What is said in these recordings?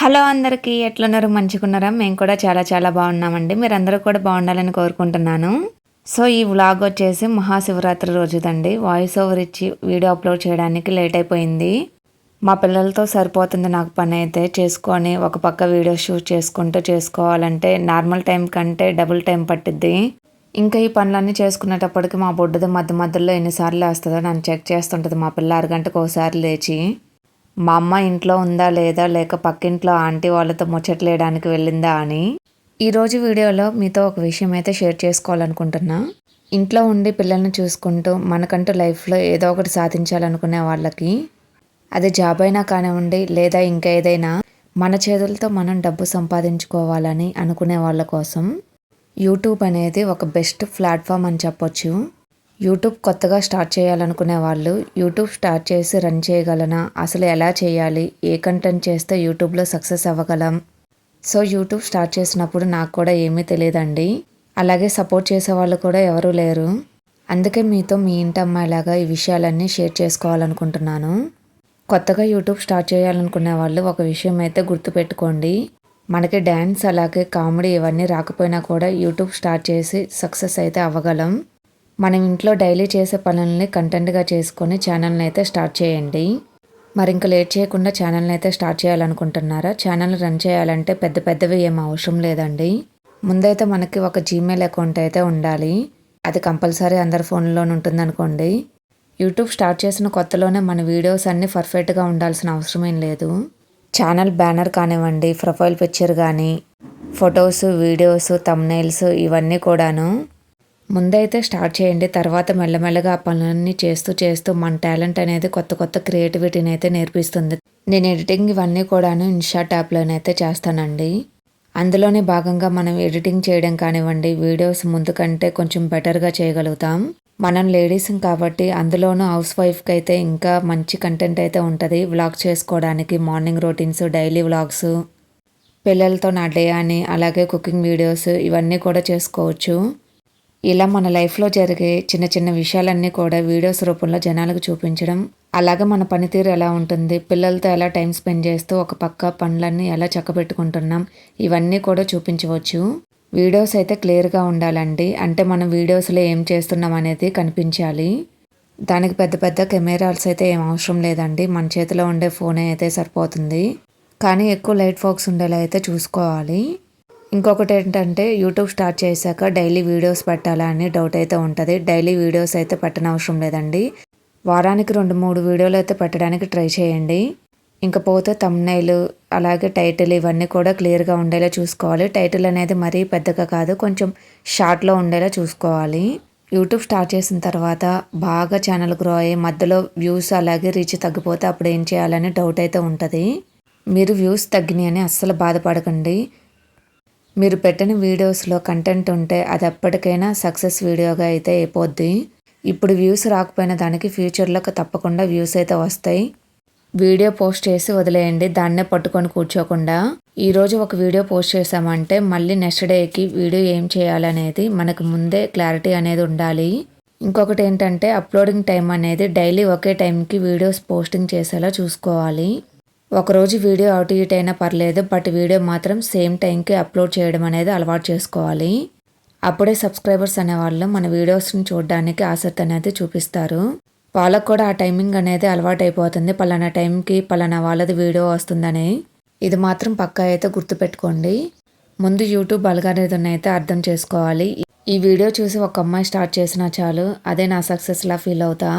Hello అందరికీ ఎట్లున్నారు? మంచిగున్నారా? మేము కూడా చాలా చాలా బాగున్నామండి. మీరందరూ కూడా బాగుండాలని కోరుకుంటున్నాను. సో ఈ వ్లాగ్ వచ్చేసి మహాశివరాత్రి రోజుదండి. వాయిస్ ఓవర్ ఇచ్చి వీడియో అప్లోడ్ చేయడానికి లేట్ అయిపోయింది. మా పిల్లలతో సరిపోతుంది నాకు పని అయితే. చేసుకొని ఒక పక్క వీడియో షూట్ చేసుకుంటూ చేసుకోవాలంటే నార్మల్ టైం కంటే డబుల్ టైం పట్టిద్ది. ఇంకా ఈ పనులన్నీ చేసుకునేటప్పటికి మా బొడ్డుది మధ్య మధ్యలో ఎన్నిసార్లు వేస్తుందో నన్ను చెక్ చేస్తుంటుంది మా పిల్ల అరగంటకు ఒకసారి లేచి. మా అమ్మ ఇంట్లో ఉందా లేదా లేక పక్కింట్లో ఆంటీ వాళ్ళతో ముచ్చట్లేయడానికి వెళ్ళిందా అని ఈరోజు వీడియోలో మీతో ఒక విషయం అయితే షేర్ చేసుకోవాలనుకుంటున్నా. ఇంట్లో ఉండి పిల్లల్ని చూసుకుంటూ మనకంటూ లైఫ్లో ఏదో ఒకటి సాధించాలనుకునే వాళ్ళకి అది జాబ్ అయినా కానివ్వండి లేదా ఇంకా ఏదైనా మన చేతులతో మనం డబ్బు సంపాదించుకోవాలని అనుకునే వాళ్ళ కోసం యూట్యూబ్ అనేది ఒక బెస్ట్ ప్లాట్ఫామ్ అని చెప్పొచ్చు. యూట్యూబ్ కొత్తగా స్టార్ట్ చేయాలనుకునే వాళ్ళు యూట్యూబ్ స్టార్ట్ చేసి రన్ చేయగలనా? అసలు ఎలా చేయాలి? ఏ కంటెంట్ చేస్తే యూట్యూబ్లో సక్సెస్ అవ్వగలం? సో యూట్యూబ్ స్టార్ట్ చేసినప్పుడు నాకు కూడా ఏమీ తెలియదండి. అలాగే సపోర్ట్ చేసే వాళ్ళు కూడా ఎవరూ లేరు. అందుకే మీతో మీ ఇంటి అమ్మాయిలాగా ఈ విషయాలన్నీ షేర్ చేసుకోవాలనుకుంటున్నాను. కొత్తగా యూట్యూబ్ స్టార్ట్ చేయాలనుకునే వాళ్ళు ఒక విషయం అయితే గుర్తుపెట్టుకోండి. మనకి డ్యాన్స్ అలాగే కామెడీ ఇవన్నీ రాకపోయినా కూడా యూట్యూబ్ స్టార్ట్ చేసి సక్సెస్ అయితే అవ్వగలం. మనం ఇంట్లో డైలీ చేసే పనుల్ని కంటెంట్గా చేసుకొని ఛానల్ని అయితే స్టార్ట్ చేయండి. మరి ఇంకా లేట్ చేయకుండా ఛానల్ని అయితే స్టార్ట్ చేయాలనుకుంటున్నారా? ఛానల్ రన్ చేయాలంటే పెద్ద పెద్దవి ఏం అవసరం లేదండి. ముందైతే మనకి ఒక జీమెయిల్ అకౌంట్ అయితే ఉండాలి. అది కంపల్సరీ అందరి ఫోన్లోనే ఉంటుందనుకోండి. యూట్యూబ్ స్టార్ట్ చేసిన కొత్తలోనే మన వీడియోస్ అన్నీ పర్ఫెక్ట్గా ఉండాల్సిన అవసరం ఏం లేదు. ఛానల్ బ్యానర్ కానివ్వండి ప్రొఫైల్ పిక్చర్ కానీ ఫొటోస్ వీడియోస్ తమ్నైల్స్ ఇవన్నీ కూడాను ముందైతే స్టార్ట్ చేయండి తర్వాత మెల్లమెల్లగా ఆ పనులన్నీ చేస్తూ చేస్తూ మన టాలెంట్ అనేది కొత్త కొత్త క్రియేటివిటీని అయితే నేర్పిస్తుంది. నేను ఎడిటింగ్ ఇవన్నీ కూడాను ఇన్షా ట్యాప్లోనైతే చేస్తానండి. అందులోనే భాగంగా మనం ఎడిటింగ్ చేయడం కానివ్వండి వీడియోస్ ముందు కంటే కొంచెం బెటర్గా చేయగలుగుతాం. మనం లేడీస్ కాబట్టి అందులోనూ హౌస్ వైఫ్కి అయితే ఇంకా మంచి కంటెంట్ అయితే ఉంటుంది. వ్లాగ్ చేసుకోవడానికి మార్నింగ్ రొటీన్స్ డైలీ వ్లాగ్స్ పిల్లలతో నా డే అని అలాగే కుకింగ్ వీడియోస్ ఇవన్నీ కూడా చేసుకోవచ్చు. ఇలా మన లైఫ్లో జరిగే చిన్న చిన్న విషయాలన్నీ కూడా వీడియోస్ రూపంలో జనాలకు చూపించడం అలాగే మన పనితీరు ఎలా ఉంటుంది పిల్లలతో ఎలా టైం స్పెండ్ చేస్తూ ఒక పక్క పనులన్నీ ఎలా చక్కబెట్టుకుంటున్నాం ఇవన్నీ కూడా చూపించవచ్చు. వీడియోస్ అయితే క్లియర్గా ఉండాలండి. అంటే మనం వీడియోస్లో ఏం చేస్తున్నాం అనేది కనిపించాలి. దానికి పెద్ద పెద్ద కెమెరాస్ అయితే ఏం అవసరం లేదండి. మన చేతిలో ఉండే ఫోనే అయితే సరిపోతుంది. కానీ ఎక్కువ లైట్ ఫాక్స్ ఉండేలా అయితే చూసుకోవాలి. ఇంకొకటి ఏంటంటే యూట్యూబ్ స్టార్ట్ చేశాక డైలీ వీడియోస్ పెట్టాలా అని డౌట్ అయితే ఉంటుంది. డైలీ వీడియోస్ అయితే పెట్టనవసరం లేదండి. వారానికి రెండు మూడు వీడియోలు అయితే పెట్టడానికి ట్రై చేయండి. ఇంకపోతే తమ్నైలు అలాగే టైటిల్ ఇవన్నీ కూడా క్లియర్గా ఉండేలా చూసుకోవాలి. టైటిల్ అనేది మరీ పెద్దగా కాదు కొంచెం షార్ట్లో ఉండేలా చూసుకోవాలి. యూట్యూబ్ స్టార్ట్ చేసిన తర్వాత బాగా ఛానల్ గ్రో అయ్యి మధ్యలో వ్యూస్ అలాగే రీచ్ తగ్గిపోతే అప్పుడు ఏం చేయాలని డౌట్ అయితే ఉంటుంది. మీరు వ్యూస్ తగ్గినాయని అస్సలు బాధపడకండి. మీరు పెట్టిన వీడియోస్లో కంటెంట్ ఉంటే అది ఎప్పటికైనా సక్సెస్ వీడియోగా అయితే అయిపోద్ది. ఇప్పుడు వ్యూస్ రాకపోయిన దానికి ఫ్యూచర్లో తప్పకుండా వ్యూస్ అయితే వస్తాయి. వీడియో పోస్ట్ చేసి వదిలేయండి దాన్నే పట్టుకొని కూర్చోకుండా. ఈరోజు ఒక వీడియో పోస్ట్ చేసామంటే మళ్ళీ నెక్స్ట్ డేకి వీడియో ఏం చేయాలనేది మనకు ముందే క్లారిటీ అనేది ఉండాలి. ఇంకొకటి ఏంటంటే అప్లోడింగ్ టైం అనేది డైలీ ఒకే టైంకి వీడియోస్ పోస్టింగ్ చేసేలా చూసుకోవాలి. ఒకరోజు వీడియో అవుట్ ఇట్ అయినా పర్లేదు బట్ వీడియో మాత్రం సేమ్ టైంకి అప్లోడ్ చేయడం అనేది అలవాటు చేసుకోవాలి. అప్పుడే సబ్స్క్రైబర్స్ అనేవాళ్ళు మన వీడియోస్ని చూడడానికి ఆసక్తి అనేది చూపిస్తారు. వాళ్ళకు కూడా ఆ టైమింగ్ అనేది అలవాటు అయిపోతుంది. పలానా టైంకి పలానా వాళ్ళది వీడియో వస్తుందని. ఇది మాత్రం పక్కా అయితే గుర్తుపెట్టుకోండి. ముందు యూట్యూబ్ అల్గారిథం అయితే అర్థం చేసుకోవాలి. ఈ వీడియో చూసి ఒక అమ్మాయి స్టార్ట్ చేసినా చాలు అదే నా సక్సెస్లా ఫీల్ అవుతా.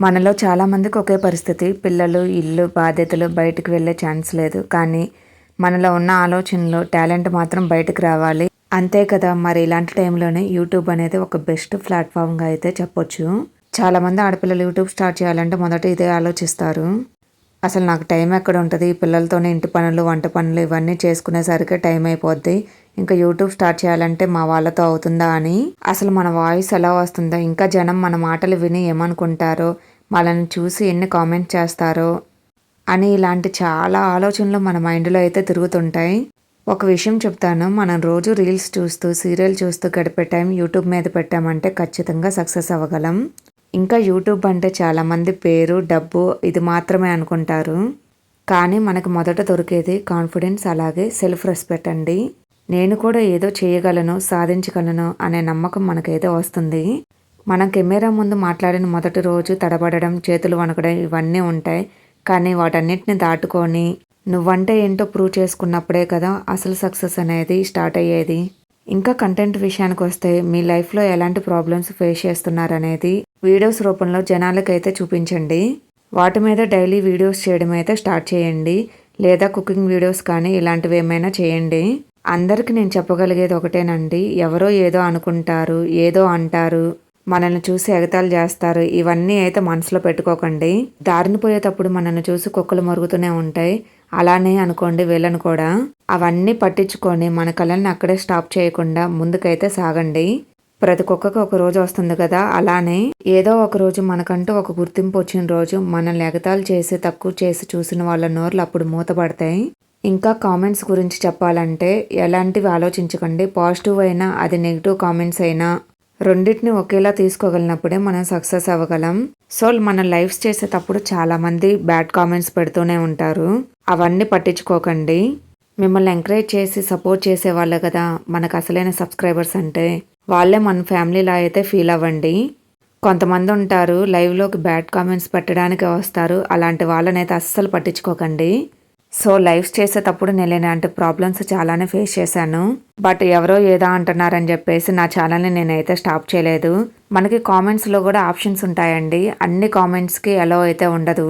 మనలో చాలామందికి ఒకే పరిస్థితి. పిల్లలు ఇల్లు బాధ్యతలు బయటకు వెళ్ళే ఛాన్స్ లేదు. కానీ మనలో ఉన్న ఆలోచనలు టాలెంట్ మాత్రం బయటకు రావాలి. అంతే కదా మరి ఇలాంటి టైంలోనే యూట్యూబ్ అనేది ఒక బెస్ట్ ప్లాట్ఫామ్గా అయితే చెప్పొచ్చు. చాలామంది ఆడపిల్లలు యూట్యూబ్ స్టార్ట్ చేయాలంటే మొదట ఇదే ఆలోచిస్తారు. అసలు నాకు టైం ఎక్కడ ఉంటుంది? పిల్లలతోనే ఇంటి పనులు వంట పనులు ఇవన్నీ చేసుకునేసరికి టైం అయిపోద్ది. ఇంకా యూట్యూబ్ స్టార్ట్ చేయాలంటే మా వాళ్ళతో అవుతుందా అని? అసలు మన వాయిస్ ఎలా వస్తుందో ఇంకా జనం మన మాటలు విని ఏమనుకుంటారో వాళ్ళని చూసి ఎన్ని కామెంట్ చేస్తారో అని ఇలాంటి చాలా ఆలోచనలు మన మైండ్లో అయితే తిరుగుతుంటాయి. ఒక విషయం చెప్తాను. మనం రోజు రీల్స్ చూస్తూ సీరియల్ చూస్తూ గడిపే టైం యూట్యూబ్ మీద పెట్టామంటే ఖచ్చితంగా సక్సెస్ అవ్వగలం. ఇంకా యూట్యూబ్ అంటే చాలామంది పేరు డబ్బు ఇది మాత్రమే అనుకుంటారు. కానీ మనకు మొదట దొరికేది కాన్ఫిడెన్స్ అలాగే సెల్ఫ్ రెస్పెక్ట్ అండి. నేను కూడా ఏదో చేయగలను సాధించగలను అనే నమ్మకం మనకైతే వస్తుంది. మనం కెమెరా ముందు మాట్లాడిన మొదటి రోజు తడబడడం చేతులు వణకడం ఇవన్నీ ఉంటాయి. కానీ వాటన్నిటిని దాటుకొని నువ్వంటే ఏంటో ప్రూవ్ చేసుకున్నప్పుడే కదా అసలు సక్సెస్ అనేది స్టార్ట్ అయ్యేది. ఇంకా కంటెంట్ విషయానికి వస్తే మీ లైఫ్లో ఎలాంటి ప్రాబ్లమ్స్ ఫేస్ చేస్తున్నారనేది వీడియోస్ రూపంలో జనాలకైతే చూపించండి. వాటి మీద డైలీ వీడియోస్ చేయడం అయితే స్టార్ట్ చేయండి. లేదా కుకింగ్ వీడియోస్ కానీ ఇలాంటివి ఏమైనా చేయండి. అందరికీ నేను చెప్పగలిగేది ఒకటేనండి. ఎవరో ఏదో అనుకుంటారు ఏదో అంటారు. మనల్ని చూసి ఎగతాలు చేస్తారు. ఇవన్నీ అయితే మనసులో పెట్టుకోకండి. దారిని పోయేటప్పుడు మనల్ని చూసి కుక్కలు మరుగుతూనే ఉంటాయి. అలానే అనుకోండి వీళ్ళని కూడా. అవన్నీ పట్టించుకొని మన కళల్ని అక్కడే స్టాప్ చేయకుండా ముందుకైతే సాగండి. ప్రతి కుక్కకు ఒక రోజు వస్తుంది కదా. అలానే ఏదో ఒక రోజు మనకంటూ ఒక గుర్తింపు వచ్చిన రోజు మనల్ని ఎగతాలు చేసి తక్కువ చేసి చూసిన వాళ్ళ నోర్లు అప్పుడు మూతపడతాయి. ఇంకా కామెంట్స్ గురించి చెప్పాలంటే ఎలాంటివి ఆలోచించకండి. పాజిటివ్ అయినా అది నెగిటివ్ కామెంట్స్ అయినా రెండింటిని ఒకేలా తీసుకోగలిగినప్పుడే మనం సక్సెస్ అవ్వగలం. సో మన లైఫ్స్ చేసేటప్పుడు చాలా మంది బ్యాడ్ కామెంట్స్ పెడుతూనే ఉంటారు. అవన్నీ పట్టించుకోకండి. మిమ్మల్ని ఎంకరేజ్ చేసి సపోర్ట్ చేసే వాళ్ళే కదా. మనకు అసలైన సబ్స్క్రైబర్స్ అంటే వాళ్ళే మన ఫ్యామిలీలా అయితే ఫీల్ అవ్వండి. కొంతమంది ఉంటారు లైవ్లోకి బ్యాడ్ కామెంట్స్ పెట్టడానికి వస్తారు. అలాంటి వాళ్ళనైతే అస్సలు పట్టించుకోకండి. సో లైవ్స్ చేసేటప్పుడు నేను ఇలాంటి ప్రాబ్లమ్స్ చాలానే ఫేస్ చేశాను. బట్ ఎవరో ఏదో అంటున్నారని చెప్పేసి నా ఛానల్ని నేనైతే స్టాప్ చేయలేదు. మనకి కామెంట్స్లో కూడా ఆప్షన్స్ ఉంటాయండి. అన్ని కామెంట్స్కి ఎలా అయితే ఉండదు.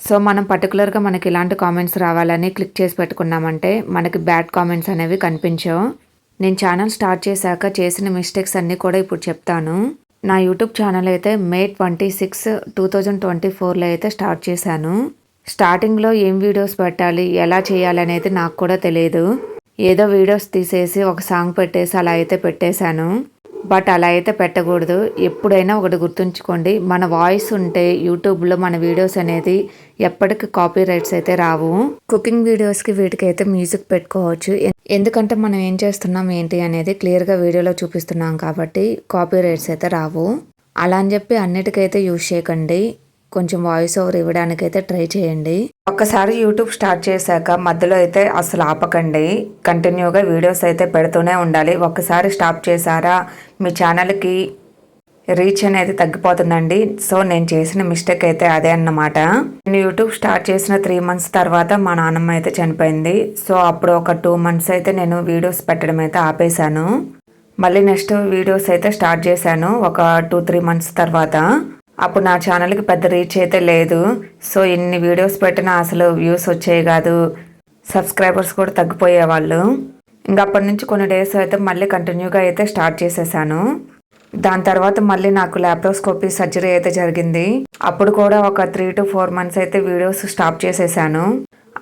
సో మనం పర్టికులర్గా మనకి ఇలాంటి కామెంట్స్ రావాలని క్లిక్ చేసి పెట్టుకున్నామంటే మనకి బ్యాడ్ కామెంట్స్ అనేవి కనిపించవు. నేను ఛానల్ స్టార్ట్ చేశాక చేసిన మిస్టేక్స్ అన్నీ కూడా ఇప్పుడు చెప్తాను. నా యూట్యూబ్ ఛానల్ అయితే May twenty six two thousand twenty ఫోర్లో అయితే స్టార్ట్ చేశాను. స్టార్టింగ్లో ఏం వీడియోస్ పెట్టాలి ఎలా చేయాలి అనేది నాకు కూడా తెలియదు ఏదో వీడియోస్ తీసేసి ఒక సాంగ్ పెట్టేసి అలా అయితే పెట్టేశాను. బట్ అలా అయితే పెట్టకూడదు. ఎప్పుడైనా ఒకటి గుర్తుంచుకోండి. మన వాయిస్ ఉంటే యూట్యూబ్లో మన వీడియోస్ అనేది ఎప్పటికి కాపీ రైట్స్ అయితే రావు. కుకింగ్ వీడియోస్కి వీటికి అయితే మ్యూజిక్ పెట్టుకోవచ్చు. ఎందుకంటే మనం ఏం చేస్తున్నాం ఏంటి అనేది క్లియర్గా వీడియోలో చూపిస్తున్నాం కాబట్టి కాపీ రైట్స్ అయితే రావు. అలా అని చెప్పి అన్నిటికైతే యూజ్ చేయకండి. కొంచెం వాయిస్ ఓవర్ ఇవ్వడానికి అయితే ట్రై చేయండి. ఒక్కసారి యూట్యూబ్ స్టార్ట్ చేశాక మధ్యలో అయితే అసలు ఆపకండి. కంటిన్యూగా వీడియోస్ అయితే పెడుతూనే ఉండాలి. ఒక్కసారి స్టాప్ చేశారా మీ ఛానల్కి రీచ్ అనేది తగ్గిపోతుందండి. సో నేను చేసిన మిస్టేక్ అయితే అదే అన్నమాట. నేను యూట్యూబ్ స్టార్ట్ చేసిన త్రీ మంత్స్ తర్వాత మా నాన్నమ్మ అయితే చనిపోయింది. సో అప్పుడు ఒక టూ మంత్స్ అయితే నేను వీడియోస్ పెట్టడం అయితే ఆపేశాను. మళ్ళీ నెక్స్ట్ వీడియోస్ అయితే స్టార్ట్ చేశాను. ఒక టూ త్రీ మంత్స్ తర్వాత. అప్పుడు నా ఛానల్కి పెద్ద రీచ్ అయితే లేదు. సో ఇన్ని వీడియోస్ పెట్టినా అసలు వ్యూస్ వచ్చేవి కాదు. సబ్స్క్రైబర్స్ కూడా తగ్గిపోయేవాళ్ళు ఇంకా అప్పటి నుంచి కొన్ని డేస్ అయితే మళ్ళీ కంటిన్యూగా అయితే స్టార్ట్ చేసేసాను. దాని తర్వాత మళ్ళీ నాకు ల్యాప్రోస్కోపీ సర్జరీ అయితే జరిగింది. అప్పుడు కూడా ఒక త్రీ టు ఫోర్ మంత్స్ అయితే వీడియోస్ స్టాప్ చేసేసాను.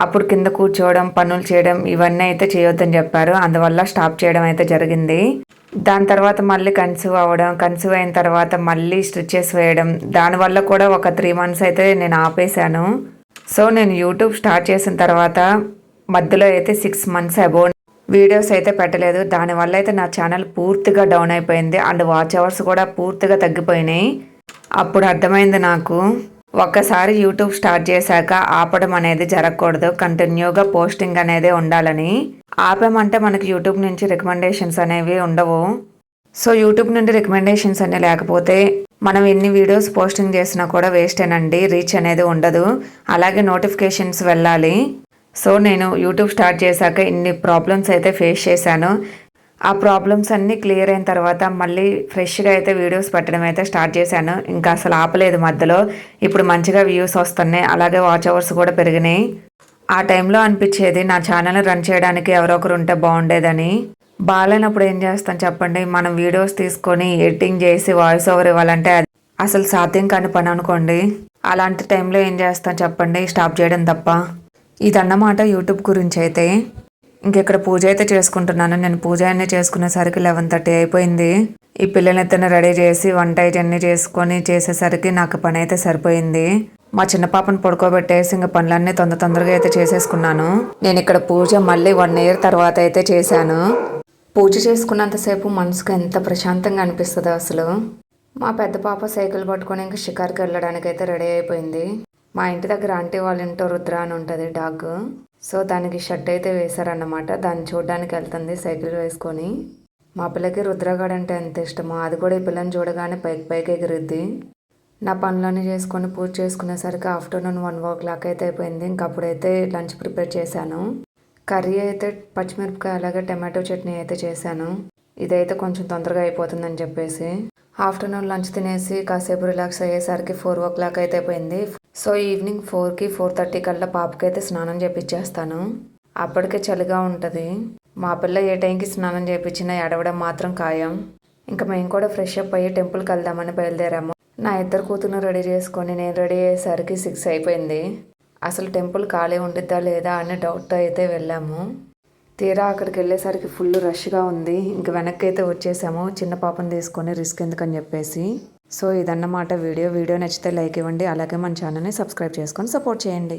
అప్పుడు కింద కూర్చోవడం పనులు చేయడం ఇవన్నీ అయితే చేయొద్దని చెప్పారు. అందువల్ల స్టాప్ చేయడం అయితే జరిగింది. దాని తర్వాత మళ్ళీ కన్సీవ్ అవ్వడం కన్సీవ్ అయిన తర్వాత మళ్ళీ స్టిచెస్ వేయడం దానివల్ల కూడా ఒక త్రీ మంత్స్ అయితే నేను ఆపేశాను. సో నేను యూట్యూబ్ స్టార్ట్ చేసిన తర్వాత మధ్యలో అయితే సిక్స్ మంత్స్ అబౌ వీడియోస్ అయితే పెట్టలేదు. దానివల్ల అయితే నా ఛానల్ పూర్తిగా డౌన్ అయిపోయింది. అండ్ వాచ్ అవర్స్ కూడా పూర్తిగా తగ్గిపోయినాయి. అప్పుడు అర్థమైంది నాకు. ఒక్కసారి యూట్యూబ్ స్టార్ట్ చేశాక ఆపడం అనేది జరగకూడదు. కంటిన్యూగా పోస్టింగ్ అనేది ఉండాలని. ఆపామంటే మనకి యూట్యూబ్ నుంచి రికమెండేషన్స్ అనేవి ఉండవు. సో యూట్యూబ్ నుండి రికమెండేషన్స్ అన్నీ లేకపోతే మనం ఎన్ని వీడియోస్ పోస్టింగ్ చేసినా కూడా వేస్టేనండి రీచ్ అనేది ఉండదు. అలాగే నోటిఫికేషన్స్ వెళ్ళాలి. సో నేను యూట్యూబ్ స్టార్ట్ చేశాక ఇన్ని ప్రాబ్లమ్స్ అయితే ఫేస్ చేశాను. ఆ ప్రాబ్లమ్స్ అన్నీ క్లియర్ అయిన తర్వాత మళ్ళీ ఫ్రెష్గా అయితే వీడియోస్ పెట్టడం అయితే స్టార్ట్ చేశాను. ఇంకా అసలు ఆపలేదు మధ్యలో. ఇప్పుడు మంచిగా వ్యూస్ వస్తున్నాయి. అలాగే వాచ్ అవర్స్ కూడా పెరిగినాయి. ఆ టైంలో అనిపించేది నా ఛానల్ రన్ చేయడానికి ఎవరో ఒకరు ఉంటే బాగుండేదని. బాగాలేనప్పుడు ఏం చేస్తాం చెప్పండి? మనం వీడియోస్ తీసుకొని ఎడిటింగ్ చేసి వాయిస్ ఓవర్ ఇవ్వాలంటే అసలు సాధ్యం కాని పని అనుకోండి. అలాంటి టైంలో ఏం చేస్తాం చెప్పండి? స్టాప్ చేయడం తప్ప. ఇదన్నమాట యూట్యూబ్ గురించి అయితే. ఇంకెక్కడ పూజ అయితే చేసుకుంటున్నాను. నేను పూజ అన్నీ చేసుకునేసరికి లెవెన్ థర్టీ అయిపోయింది. ఈ పిల్లల్ని ఇద్దరిని రెడీ చేసి వంట ఇవన్నీ చేసుకొని చేసేసరికి నాకు పని అయితే సరిపోయింది. మా చిన్న పాపను పడుకోబెట్టేసి ఇంకా పనులన్నీ తొందర తొందరగా అయితే చేసేసుకున్నాను. నేను ఇక్కడ పూజ మళ్ళీ వన్ ఇయర్ తర్వాత అయితే చేశాను. పూజ చేసుకున్నంతసేపు మనసుకు ఎంత ప్రశాంతంగా అనిపిస్తుందో అసలు. మా పెద్ద పాప సైకిల్ పట్టుకొని ఇంకా షికార్కి వెళ్ళడానికి అయితే రెడీ అయిపోయింది. మా ఇంటి దగ్గర ఆంటీ వాళ్ళ ఇంటో రుద్ర అని ఉంటుంది డాగ్. సో దానికి షర్ట్ అయితే వేశారన్నమాట. దాన్ని చూడడానికి వెళ్తుంది సైకిల్ వేసుకొని. మా పిల్లకి రుద్రగాడు అంటే ఎంత ఇష్టమో అది కూడా ఈ పిల్లని చూడగానే పైకి పైకి ఎగిరిద్ది. నా పనులన్నీ చేసుకొని పూజ చేసుకునేసరికి ఆఫ్టర్నూన్ వన్ ఓ క్లాక్ అయితే అయిపోయింది. ఇంక అప్పుడైతే లంచ్ ప్రిపేర్ చేశాను. కర్రీ అయితే పచ్చిమిరపకాయ అలాగే టమాటో చట్నీ అయితే చేశాను. ఇదైతే కొంచెం తొందరగా అయిపోతుందని చెప్పేసి. ఆఫ్టర్నూన్ లంచ్ తినేసి కాసేపు రిలాక్స్ అయ్యేసరికి ఫోర్ ఓ క్లాక్ అయితే అయిపోయింది సో ఈవినింగ్ ఫోర్కి ఫోర్ థర్టీ కల్లా పాపకి అయితే స్నానం చేపించేస్తాను అప్పటికే చలిగా ఉంటుంది. మా పిల్ల ఏ టైంకి స్నానం చేయించినా ఎడవడం మాత్రం ఖాయం. ఇంకా మేము కూడా ఫ్రెష్ అప్ అయ్యి టెంపుల్కి వెళ్దామని బయలుదేరాము. నా ఇద్దరు కూతురు రెడీ చేసుకొని నేను రెడీ అయ్యేసరికి సిక్స్ అయిపోయింది. అసలు టెంపుల్ ఖాళీ ఉండిద్దా లేదా అనే డౌట్తో అయితే వెళ్ళాము. తీరా అక్కడికి వెళ్ళేసరికి ఫుల్ రష్గా ఉంది. ఇంక వెనక్కి అయితే వచ్చేసాము. చిన్న పాపను తీసుకొని రిస్క్ ఎందుకని చెప్పేసి. సో ఇదన్నమాట వీడియో. వీడియో నచ్చితే లైక్ ఇవ్వండి. అలాగే మన ఛానల్ని సబ్స్క్రైబ్ చేసుకొని సపోర్ట్ చేయండి.